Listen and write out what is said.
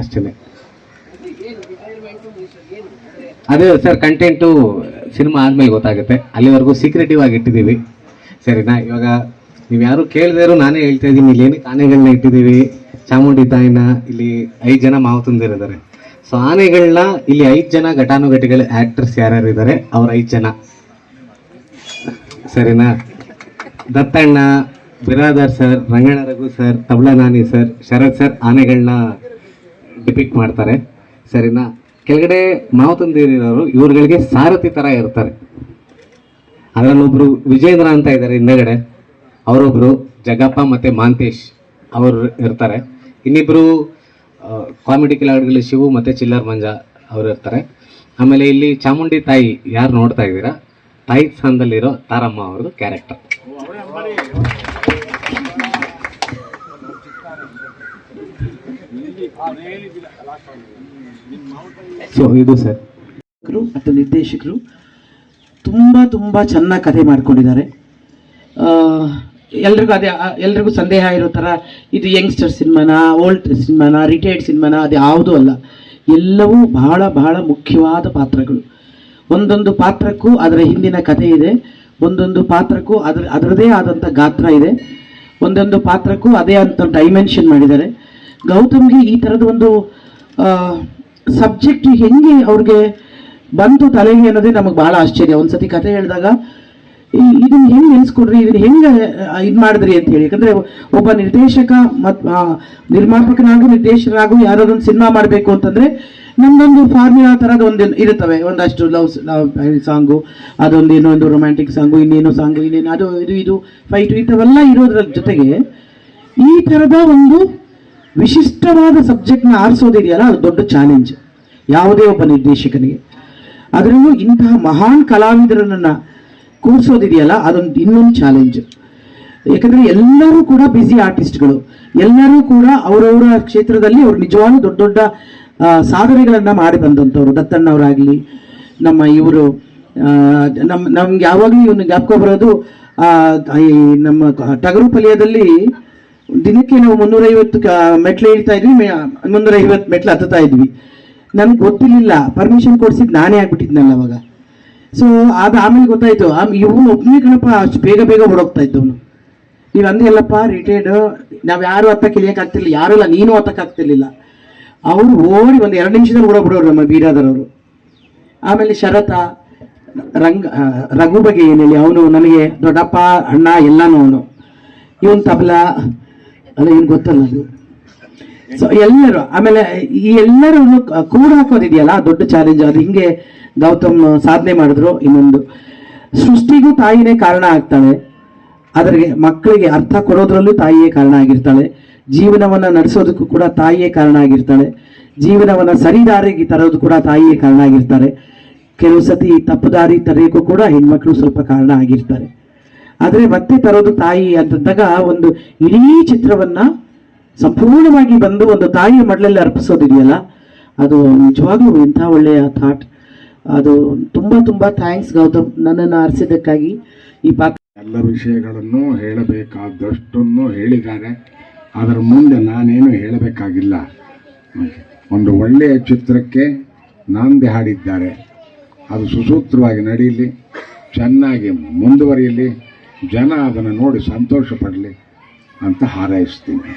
ಅಷ್ಟೇ ಅದೇ sir content cinema ಆದ್ಮೇಲೆ ಗೊತ್ತಾಗುತ್ತೆ. ಅಲ್ಲಿವರೆಗೂ ಸೀಕ್ರೆಟಿವ್ ಆಗಿ ಇಟ್ಟಿದ್ದೀವಿ. ಸರಿನಾ? ಇವಾಗ ನೀವು ಯಾರು ಕೇಳಿದ್ರು ನಾನೇ ಹೇಳ್ತಾ ಇದ್ದೀನಿ. ಇಲ್ಲಿ ಏನಕ್ಕೆ ಆನೆಗಳನ್ನ ಇಟ್ಟಿದ್ದೀವಿ? ಚಾಮುಂಡಿ ತಾಯಿನ ಇಲ್ಲಿ ಐದು ಜನ ಮಾವು ತಂದಿರಿದ್ದಾರೆ. ಸೊ ಆನೆಗಳನ್ನ ಇಲ್ಲಿ ಐದು ಜನ ಘಟಾನುಘಟಿಗಳ ಆ್ಯಕ್ಟರ್ಸ್ ಯಾರ್ಯಾರು ಇದ್ದಾರೆ ಅವ್ರ ಐದು ಜನ. ಸರಿನಾ? Dattanna Biradar sir, Ranganna Raghu sir, Tabla Nani sir, Sharath sir ಆನೆಗಳನ್ನ depict ಮಾಡ್ತಾರೆ. ಸರಿನಾ? ಕೆಳಗಡೆ ಮಾವು ತಂದಿರೋರು ಇವ್ರುಗಳಿಗೆ ಸಾರಥಿ ಥರ ಇರ್ತಾರೆ. ಅದರಲ್ಲೊಬ್ರು ವಿಜೇಂದ್ರ ಅಂತ ಇದ್ದಾರೆ ಹಿಂದೆಗಡೆ. ಅವರೊಬ್ಬರು ಜಗಪ್ಪ ಮತ್ತು ಮಾಂತೇಶ್ ಅವರು ಇರ್ತಾರೆ. ಇನ್ನಿಬ್ಬರು ಕಾಮಿಡಿ ಕಿಲಾಡಿಗಳು ಶಿವು ಮತ್ತು ಚಿಲ್ಲರ್ ಮಂಜ ಅವರು ಇರ್ತಾರೆ. ಆಮೇಲೆ ಇಲ್ಲಿ ಚಾಮುಂಡಿ ತಾಯಿ ಯಾರು ನೋಡ್ತಾ ಇದ್ದೀರಾ? ತಾಯಿ ಸ್ಥಾನದಲ್ಲಿರೋ ತಾರಮ್ಮ ಅವ್ರದ್ದು ಕ್ಯಾರೆಕ್ಟರ್. ಸೊ ಇದು ಸರ್ ಮತ್ತು ನಿರ್ದೇಶಕರು ತುಂಬ ತುಂಬ ಚೆನ್ನಾಗಿ ಕಥೆ ಮಾಡ್ಕೊಂಡಿದ್ದಾರೆ. ಎಲ್ರಿಗೂ ಅದೇ ಎಲ್ರಿಗೂ ಸಂದೇಹ ಇರೋ ಥರ ಇದು ಯಂಗ್ಸ್ಟರ್ ಸಿನಿಮಾನ, ಓಲ್ಡ್ ಸಿನಿಮಾನ, ರಿಟೈರ್ಡ್ ಸಿನಿಮಾನ, ಅದು ಯಾವುದೂ ಅಲ್ಲ. ಎಲ್ಲವೂ ಬಹಳ ಬಹಳ ಮುಖ್ಯವಾದ ಪಾತ್ರಗಳು. ಒಂದೊಂದು ಪಾತ್ರಕ್ಕೂ ಅದರ ಹಿಂದಿನ ಕಥೆ ಇದೆ, ಒಂದೊಂದು ಪಾತ್ರಕ್ಕೂ ಅದರ, ಅದರದೇ ಆದಂಥ ಗಾತ್ರ ಇದೆ, ಒಂದೊಂದು ಪಾತ್ರಕ್ಕೂ ಅದೇ ಅಂತ ಡೈಮೆನ್ಷನ್ ಮಾಡಿದ್ದಾರೆ. ಗೌತಮ್ಗೆ ಈ ಥರದ ಒಂದು ಸಬ್ಜೆಕ್ಟ್ ಹೆಂಗೆ ಅವ್ರಿಗೆ ಬಂತು ತಲೆಗೆ ಅನ್ನೋದೇ ನಮಗೆ ಬಹಳ ಆಶ್ಚರ್ಯ. ಒಂದ್ಸತಿ ಕತೆ ಹೇಳಿದಾಗ ಇದನ್ನ ಹೆಂಗೆ ನೆನ್ಸ್ಕೊಡ್ರಿ ಇದನ್ನ ಹೆಂಗೆ ಇದು ಮಾಡಿದ್ರಿ ಅಂತ ಹೇಳಿ. ಯಾಕಂದ್ರೆ ಒಬ್ಬ ನಿರ್ದೇಶಕ ಮತ್ ನಿರ್ಮಾಪಕನಾಗೂ ನಿರ್ದೇಶಕರಾಗೂ ಯಾರಾದೊಂದು ಸಿನಿಮಾ ಮಾಡಬೇಕು ಅಂತಂದ್ರೆ ನಮ್ದೊಂದು ಫಾರ್ಮುಲಾ ತರದ ಒಂದು ಇರುತ್ತವೆ. ಒಂದಷ್ಟು ಲವ್ ಲವ್ ಸಾಂಗು ಅದೊಂದು ಏನೋ ಒಂದು ರೊಮ್ಯಾಂಟಿಕ್ ಸಾಂಗು ಇನ್ನೇನೋ ಸಾಂಗು ಇನ್ನೇನು ಅದು, ಇದು ಇದು ಫೈಟು ಇಂಥವೆಲ್ಲ ಇರೋದ್ರ ಜೊತೆಗೆ ಈ ಥರದ ಒಂದು ವಿಶಿಷ್ಟವಾದ ಸಬ್ಜೆಕ್ಟ್ನ ಆರಿಸೋದಿದೆಯಲ್ಲ, ಅದು ದೊಡ್ಡ ಚಾಲೆಂಜ್ ಯಾವುದೇ ಒಬ್ಬ ನಿರ್ದೇಶಕನಿಗೆ. ಅದರಲ್ಲೂ ಇಂತಹ ಮಹಾನ್ ಕಲಾವಿದರನ್ನ ಕೂರಿಸೋದಿದೆಯಲ್ಲ, ಅದೊಂದು ಇನ್ನೊಂದು ಚಾಲೆಂಜ್ ಯಾಕಂದ್ರೆ ಎಲ್ಲರೂ ಕೂಡ ಬ್ಯುಸಿ ಆರ್ಟಿಸ್ಟ್ಗಳು ಎಲ್ಲರೂ ಕೂಡ ಅವರವರ ಕ್ಷೇತ್ರದಲ್ಲಿ ಅವರು ನಿಜವಾಗ್ಲೂ ದೊಡ್ಡ ದೊಡ್ಡ ಸಾಧನೆಗಳನ್ನು ಮಾಡಿ ಬಂದಂಥವ್ರು. ದತ್ತಣ್ಣವರಾಗಲಿ ನಮ್ಮ ಇವರು ನಮ್ಮ ನಮ್ಗೆ ಯಾವಾಗಲೂ ಇವನು ಜ್ಞಾಪಕ ಬರೋದು ಈ ನಮ್ಮ ಟಗರು ಪಲ್ಯದಲ್ಲಿ ದಿನಕ್ಕೆ ನಾವು ಮುನ್ನೂರೈವತ್ತು ಮೆಟ್ಲು ಇಳ್ತಾ ಇದ್ವಿ ಮುನ್ನೂರೈವತ್ತು ಮೆಟ್ಲು ಹತ್ತುತ್ತಾ ಇದ್ವಿ. ನನ್ಗೆ ಗೊತ್ತಿರಲಿಲ್ಲ ಪರ್ಮಿಷನ್ ಕೊಡ್ಸಿದ್ ನಾನೇ ಆಗ್ಬಿಟ್ಟಿದ್ನಲ್ಲ ಅವಾಗ. ಸೊ ಅದು ಆಮೇಲೆ ಗೊತ್ತಾಯ್ತು ಇವನು ಒಬ್ಬನೇ ಕಣಪ್ಪ, ಅಷ್ಟು ಬೇಗ ಬೇಗ ಹೊಡೋಗ್ತಾ ಇದ್ದವನು. ನೀವು ಅಂದಿಲ್ಲಪ್ಪ ರಿಟೈರ್ಡ್ ನಾವು ಯಾರು ಹತ್ತಕ್ಕೆ ಇಳಿಯೋಕ್ಕಾಗ್ತಿರ್ಲಿಲ್ಲ ಯಾರು ಇಲ್ಲ, ನೀನು ಹತ್ತಕ್ಕಾಗ್ತಿರ್ಲಿಲ್ಲ ಅವ್ರು ಓಡಿ ಒಂದು ಎರಡು ನಿಮಿಷದಲ್ಲಿ ಓಡೋಗ್ಬಿಡೋರು ನಮ್ಮ ಬೀರಾದರವರು. ಆಮೇಲೆ ಶರತ, ರಂಗ ರಘು ಬಗ್ಗೆ ಏನೇಳಿ ಅವನು ನನಗೆ ದೊಡ್ಡಪ್ಪ, ಅಣ್ಣ ಎಲ್ಲಾನು ಅವನು. ಇವನು ತಬಲಾ ಅಲ್ಲ ಏನು ಗೊತ್ತಲ್ಲ ಅದು? ಸೊ ಎಲ್ಲರೂ, ಆಮೇಲೆ ಈ ಎಲ್ಲರೂ ಕೂಡ ಹಾಕೋದಿದೆಯಲ್ಲ? ದೊಡ್ಡ ಚಾಲೆಂಜ್ ಅದು. ಹಿಂಗೆ ಗೌತಮ್ ಸಾಧನೆ ಮಾಡಿದ್ರು ಇನ್ನೊಂದು. ಸೃಷ್ಟಿಗೂ ತಾಯಿನೇ ಕಾರಣ ಆಗ್ತಾಳೆ. ಅದರಿಗೆ ಮಕ್ಕಳಿಗೆ ಅರ್ಥ ಕೊಡೋದ್ರಲ್ಲೂ ತಾಯಿಯೇ ಕಾರಣ ಆಗಿರ್ತಾಳೆ. ಜೀವನವನ್ನ ನಡೆಸೋದಕ್ಕೂ ಕೂಡ ತಾಯಿಯೇ ಕಾರಣ ಆಗಿರ್ತಾಳೆ. ಜೀವನವನ್ನ ಸರಿದಾರಿಗೆ ತರೋದು ಕೂಡ ತಾಯಿಯೇ ಕಾರಣ ಆಗಿರ್ತಾರೆ. ಕೆಲವು ಸತಿ ತಪ್ಪು ದಾರಿ ತರೆಯೋಕ್ಕೂ ಕೂಡ ಹೆಣ್ಮಕ್ಳು ಸ್ವಲ್ಪ ಕಾರಣ ಆಗಿರ್ತಾರೆ. ಆದರೆ ಮತ್ತೆ ತರೋದು ತಾಯಿ ಅಂತಂದಾಗ ಒಂದು ಇಡೀ ಚಿತ್ರವನ್ನ ಸಂಪೂರ್ಣವಾಗಿ ಬಂದು ಒಂದು ತಾಯಿಯ ಮಡಲಲ್ಲಿ ಅರ್ಪಿಸೋದಿದೆಯಲ್ಲ? ಅದು ನಿಜವಾಗ್ಲೂ ಎಂಥ ಒಳ್ಳೆಯ ಥಾಟ್. ಅದು ತುಂಬಾ ತುಂಬಾ ಥ್ಯಾಂಕ್ಸ್ ಗೌತಮ್ ನನ್ನನ್ನು ಆರಿಸಿದ್ದಕ್ಕಾಗಿ. ಈ ಪಾತ್ರ ಎಲ್ಲ ವಿಷಯಗಳನ್ನು ಹೇಳಬೇಕಾದಷ್ಟನ್ನು ಹೇಳಿದ್ದಾರೆ. ಅದರ ಮುಂದೆ ನಾನೇನು ಹೇಳಬೇಕಾಗಿಲ್ಲ. ಒಂದು ಒಳ್ಳೆಯ ಚಿತ್ರಕ್ಕೆ ನಾಂದಿ ಹಾಡಿದ್ದಾರೆ. ಅದು ಸುಸೂತ್ರವಾಗಿ ನಡೆಯಲಿ, ಚೆನ್ನಾಗಿ ಮುಂದುವರಿಯಲಿ. ಜನ ಅದನ್ನು ನೋಡಿ ಸಂತೋಷ ಪಡಲಿ ಅಂತ ಹಾರೈಸ್ತೀನಿ.